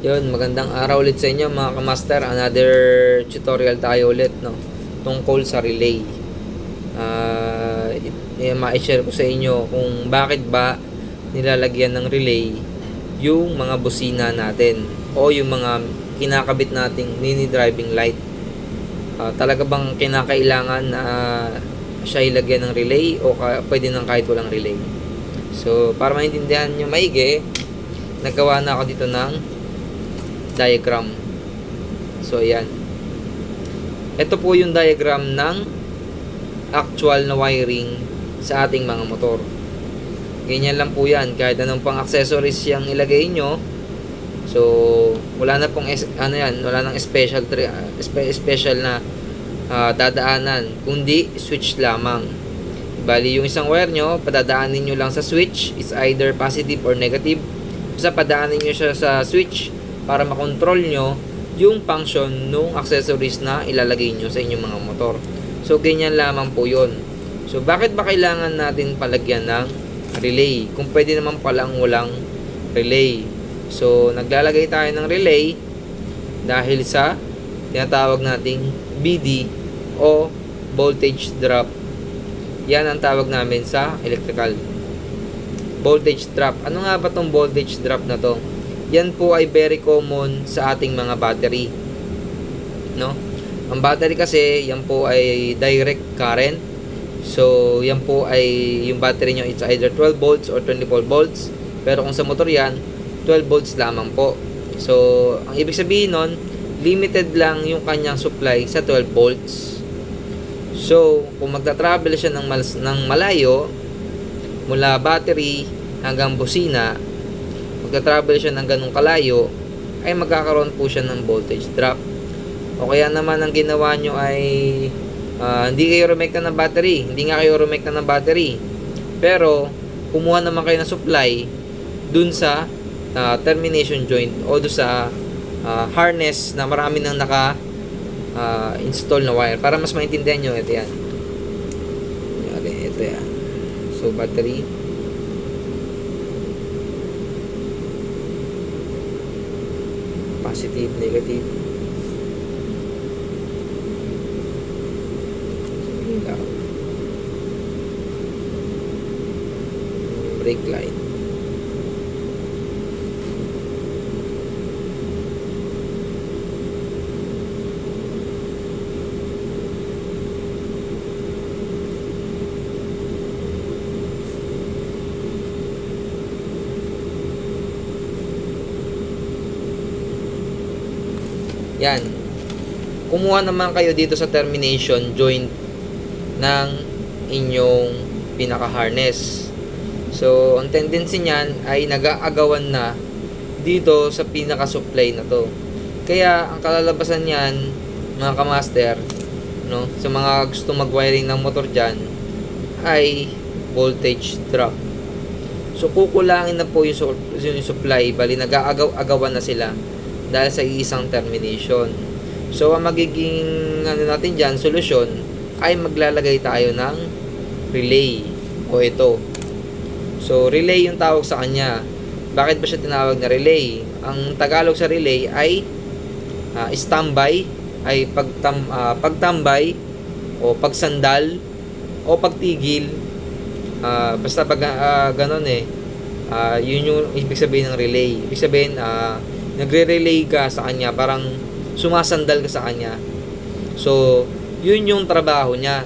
Yun, magandang araw ulit sa inyo mga kamaster. Another tutorial tayo ulit, no? Tungkol sa relay. Uh, ma-share ko sa inyo kung bakit ba nilalagyan ng relay yung mga busina natin o yung mga kinakabit nating mini driving light. Ah, talaga bang kinakailangan na siya ilagyan ng relay o ka, pwede nang kahit walang relay? So, para maintindihan nyo maigi, nagawa na ako dito ng diagram. So, ayan. Ito po yung diagram ng actual na wiring sa ating mga motor. Ganyan lang po yan. Kahit anong pang accessories yung ilagay nyo. So, wala na pong, ano yan, wala nang special, spe- special na uh, dadaanan. Kundi, switch lamang. Bali, yung isang wire nyo, padadaanin nyo lang sa switch. It's either positive or negative. Basta padaanin nyo siya sa switch para makontrol nyo yung function nung accessories na ilalagay nyo sa inyong mga motor. So, ganyan lamang po yun. So, bakit ba kailangan natin palagyan ng relay? Kung pwede naman palang walang relay. So, naglalagay tayo ng relay dahil sa tinatawag nating BD o voltage drop. Yan ang tawag namin sa electrical. Voltage drop. Ano nga ba tong voltage drop na to? Yan po ay very common sa ating mga battery. No? Ang battery kasi, yan po ay direct current. So, yan po ay yung battery nyo, it's either 12 volts or 24 volts. Pero kung sa motor yan, 12 volts lamang po. So, ang ibig sabihin nun, limited lang yung kanyang supply sa 12 volts. So, kung magta-travel siya ng, mal- ng malayo, mula battery hanggang busina, magta-travel siya ng ganong kalayo, ay magkakaroon po siya ng voltage drop. O kaya naman ang ginawa nyo ay uh, hindi kayo remake na ng battery. Hindi nga kayo remake na ng battery. Pero, kumuha naman kayo ng supply dun sa uh, termination joint o dun sa uh, harness na marami nang naka uh, install na wire para mas maintindihan nyo ito yan ito yan so battery positive negative. Brake light Yan. Kumuha naman kayo dito sa termination joint ng inyong pinaka-harness. So, ang tendency niyan ay nag-aagawan na dito sa pinaka-supply na to. Kaya, ang kalalabasan niyan, mga kamaster, no, sa mga gusto mag-wiring ng motor dyan, ay voltage drop. So, kukulangin na po yung, su- yung supply, bali nag-aagawan na sila dahil sa isang termination. So, ang magiging ano natin dyan, solusyon, ay maglalagay tayo ng relay o ito. So, relay yung tawag sa kanya. Bakit ba siya tinawag na relay? Ang Tagalog sa relay ay uh, standby, ay pagtam, uh, pagtambay o pagsandal o pagtigil. Uh, basta pag uh, ganon eh, uh, yun yung ibig sabihin ng relay. Ibig sabihin, uh, nagre-relay ka sa kanya, parang sumasandal ka sa kanya. So, yun yung trabaho niya.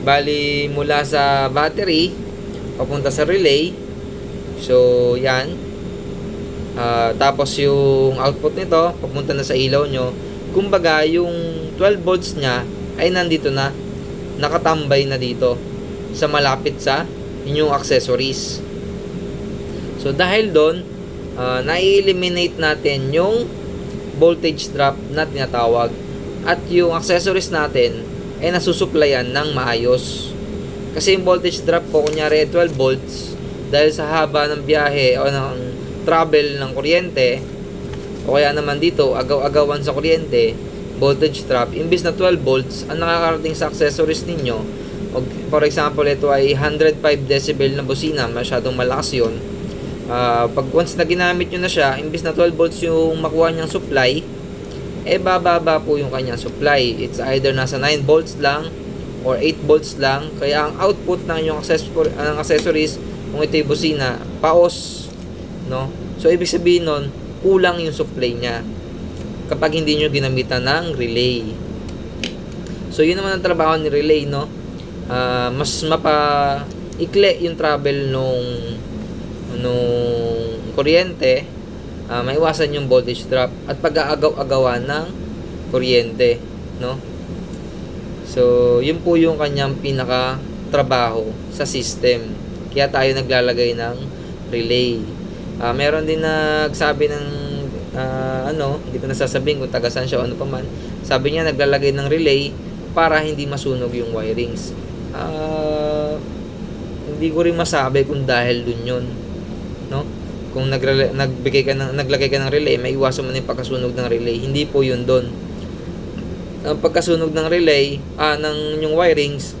Bali, mula sa battery, papunta sa relay. So, yan. Uh, tapos yung output nito, papunta na sa ilaw nyo. Kumbaga, yung 12 volts niya ay nandito na. Nakatambay na dito. Sa malapit sa inyong accessories. So, dahil doon, uh, na-eliminate natin yung voltage drop na tinatawag at yung accessories natin ay nasusuplayan ng maayos. Kasi yung voltage drop po, kunyari 12 volts, dahil sa haba ng biyahe o ng travel ng kuryente, o kaya naman dito, agaw-agawan sa kuryente, voltage drop, imbis na 12 volts, ang nakakarating sa accessories ninyo, for example, ito ay 105 decibel na busina, masyadong malakas yon Ah, pag once na ginamit nyo na siya, imbis na 12 volts yung makuha niyang supply, eh bababa po yung kanyang supply. It's either nasa 9 volts lang or 8 volts lang. Kaya ang output ng inyong accessor- ng accessories, kung ito'y busina, paos. No? So, ibig sabihin nun, kulang yung supply niya kapag hindi nyo ginamitan ng relay. So, yun naman ang trabaho ni relay, no? Ah, mas mapa ikli yung travel nung nung kuryente, ah, maiwasan yung voltage drop at pag-aagaw-agawan ng kuryente, no? So, yun po yung kanyang pinaka trabaho sa system. Kaya tayo naglalagay ng relay. Ah, meron din nagsabi ng ah, ano, hindi ko nasasabihin kung taga saan siya o ano pa man. Sabi niya naglalagay ng relay para hindi masunog yung wirings. Ah, hindi ko rin masabi kung dahil dun yun. No? Kung nagrela- nagbigay ka ng, naglagay ka ng relay, may iwasan mo na yung pagkasunog ng relay. Hindi po yun doon. Ang pagkasunog ng relay, ah, ng yung wirings,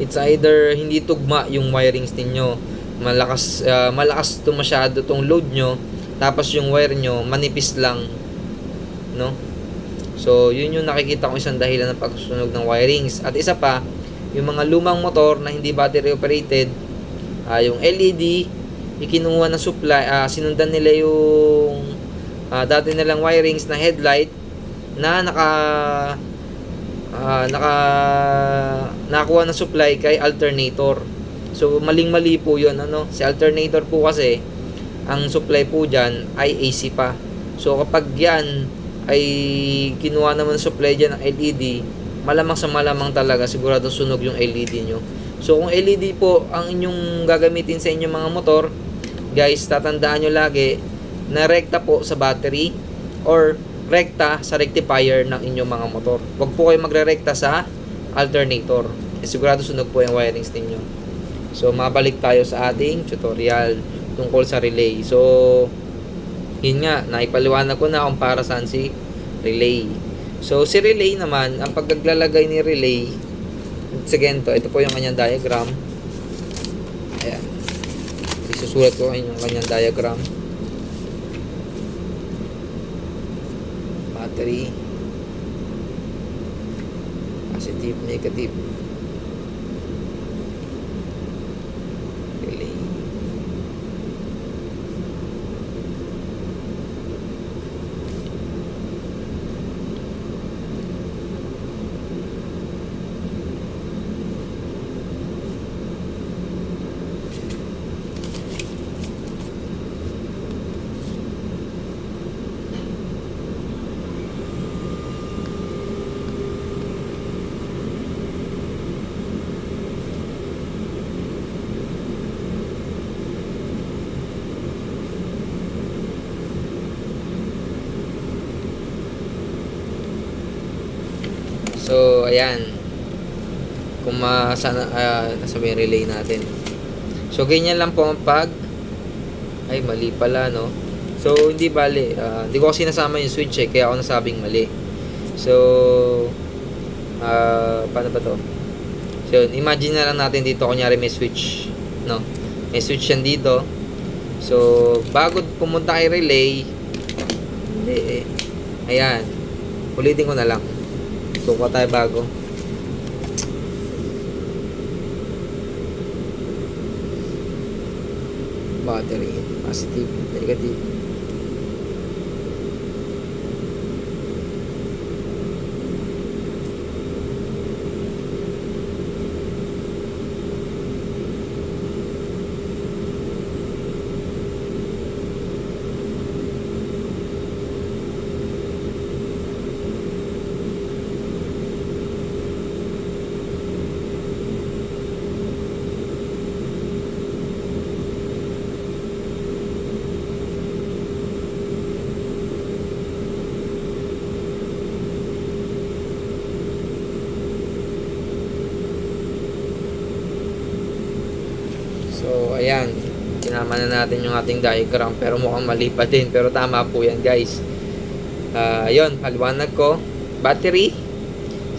it's either hindi tugma yung wirings ninyo. Malakas, ah, malakas to masyado tong load nyo, tapos yung wire nyo, manipis lang. No? So, yun yung nakikita ko isang dahilan ng pagkasunog ng wirings. At isa pa, yung mga lumang motor na hindi battery operated, ah, yung LED, ikinuha ng supply, ah, sinundan nila yung ah, dati nilang wirings na headlight na naka ah, naka nakuha ng supply kay alternator. So maling-mali po 'yon ano. Si alternator po kasi ang supply po diyan ay AC pa. So kapag 'yan ay kinuha naman ng supply diyan ng LED, malamang sa malamang talaga sigurado sunog yung LED nyo. So kung LED po ang inyong gagamitin sa inyong mga motor, guys, tatandaan nyo lagi na rekta po sa battery or rekta sa rectifier ng inyong mga motor. Huwag po kayo magre-rekta sa alternator. Eh, sigurado sunog po yung wirings ninyo. So, mabalik tayo sa ating tutorial tungkol sa relay. So, yun nga, naipaliwanag ko na kung para saan si relay. So, si relay naman, ang paglalagay ni relay, sige to, ito po yung kanyang diagram. Ayan. Isusulat ko yung kanyang diagram. Battery. Positive, negative. Relay. So, ayan. Kung masana, uh, nasa may relay natin. So, ganyan lang po ang pag ay, mali pala, no? So, hindi bali. ah, hindi ko kasi nasama yung switch eh, kaya ako nasabing mali. So, ah, paano ba to? So, imagine na lang natin dito, kunyari may switch, no? May switch yan dito. So, bago pumunta kay relay, hindi eh. Ayan. Ulitin ko na lang. Suka tayo bago. Battery. Positive. Negative. So, ayan. Kinama na natin yung ating diagram pero mukhang mali pa din. Pero tama po yan guys. Ah, yun, paliwanag ko. Battery,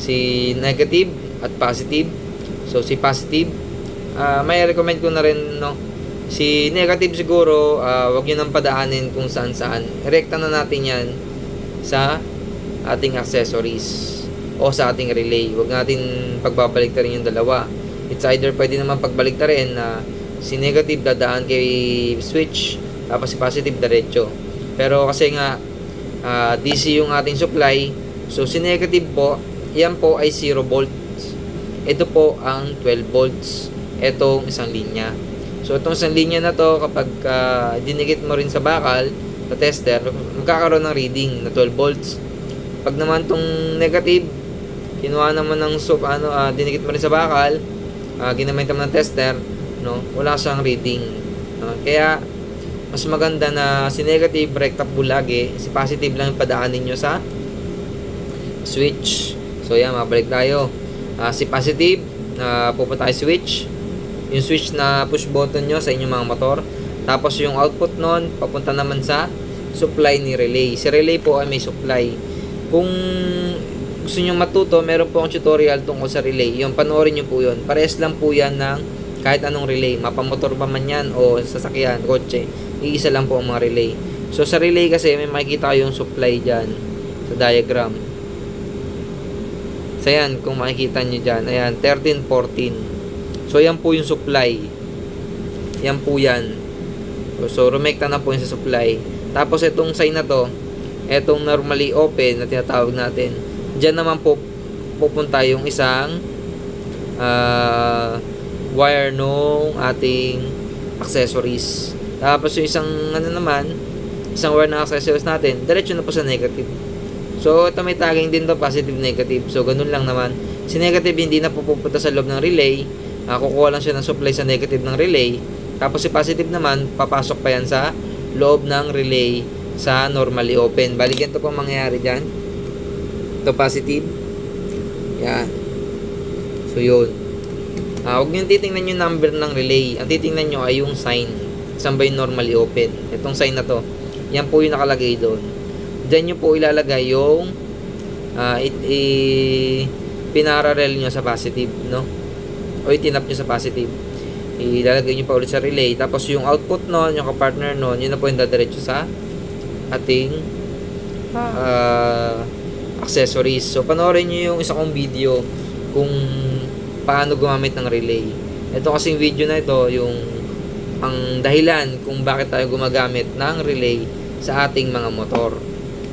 si negative at positive. So, si positive, ah, may recommend ko na rin, no, Si negative siguro, ah, wag nyo nang padaanin kung saan saan. Rekta na natin yan sa ating accessories o sa ating relay. Huwag natin pagbabalik rin yung dalawa. It's either pwede naman pagbalik rin na si negative dadaan kay switch tapos si positive diretso. Pero kasi nga ah, DC yung ating supply, so si negative po, yan po ay 0 volts. Ito po ang 12 volts. Itong isang linya. So itong isang linya na to kapag ah, dinikit mo rin sa bakal sa tester, magkakaroon ng reading na 12 volts. Pag naman tong negative, kinuha naman ng soap, ano, ah, dinikit mo rin sa bakal, ah, ginamit mo ng tester, no, wala siyang reading. No? Kaya, mas maganda na si negative rectable lagi, si positive lang padaanin nyo sa switch. So yan, mabalik tayo. Ah, si positive, na pupunta tayo switch. Yung switch na push button nyo sa inyong mga motor. Tapos yung output nun, papunta naman sa supply ni relay. Si relay po ay may supply. Kung gusto nyo matuto, meron po akong tutorial tungkol sa relay. Yung panoorin nyo po yun. Parehas lang po yan ng kahit anong relay. Mapamotor pa man yan o sasakyan, kotse. Iisa lang po ang mga relay. So sa relay kasi may makikita kayong supply dyan sa diagram. So yan, kung makikita nyo dyan. Ayan, 13, 14. So yan po yung supply. Yan po yan. So, rumekta na po yun sa supply. Tapos itong sign na to, itong normally open na tinatawag natin, dyan naman po pupunta yung isang ah, wire nung ating accessories. Tapos yung isang ano naman, isang wire ng accessories natin, diretso na po sa negative. So, ito may tagging din to, positive, negative. So, ganun lang naman. Si negative hindi na pupunta sa loob ng relay. Ah, kukuha lang siya ng supply sa negative ng relay. Tapos si positive naman, papasok pa yan sa loob ng relay sa normally open. Bali, ganito po ang mangyayari dyan. Ito positive. Yan. So, yun. Ah, huwag nyo titingnan yung number ng relay. Ang titingnan nyo ay yung sign. Saan ba yung normally open? Itong sign na to. Yan po yung nakalagay doon. Diyan nyo po ilalagay yung ah, it, i, pinararel nyo sa positive, no? O itinap nyo sa positive. Ilalagay nyo pa ulit sa relay. Tapos yung output nun, yung kapartner nun, yun na po yung dadiretso sa ating ah, accessories. So, panoorin nyo yung isa kong video kung paano gumamit ng relay. Ito kasing video na ito, yung ang dahilan kung bakit tayo gumagamit ng relay sa ating mga motor.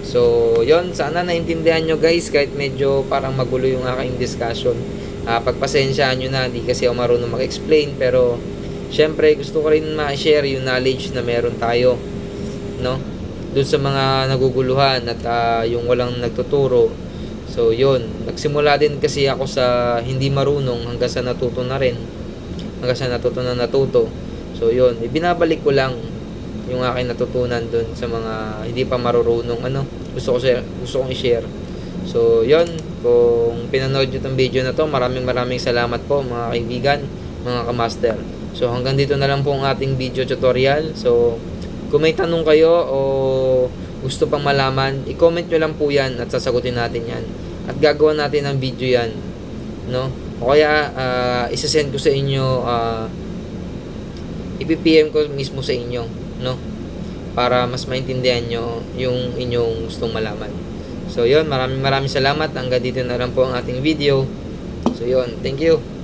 So, yon sana naintindihan nyo guys kahit medyo parang magulo yung aking discussion. Ah, pagpasensyaan nyo na, di kasi ako marunong mag-explain pero syempre gusto ko rin ma-share yung knowledge na meron tayo. No? Doon sa mga naguguluhan at ah, yung walang nagtuturo. So, yon Nagsimula din kasi ako sa hindi marunong hanggang sa natuto na rin. Hanggang sa natuto na natuto. So, yon Ibinabalik ko lang yung aking natutunan doon sa mga hindi pa marurunong ano gusto ko share, gusto kong i-share. So yon kung pinanood nyo itong video na to maraming maraming salamat po mga kaibigan mga kamaster. So hanggang dito na lang po ang ating video tutorial. So kung may tanong kayo o gusto pang malaman i-comment nyo lang po yan at sasagutin natin yan at gagawa natin ng video yan no? O kaya uh, isasend ko sa inyo uh, ipipm ko mismo sa inyo no? Para mas maintindihan nyo yung inyong gustong malaman. So yon maraming maraming salamat. Hanggang dito na lang po ang ating video. So yon thank you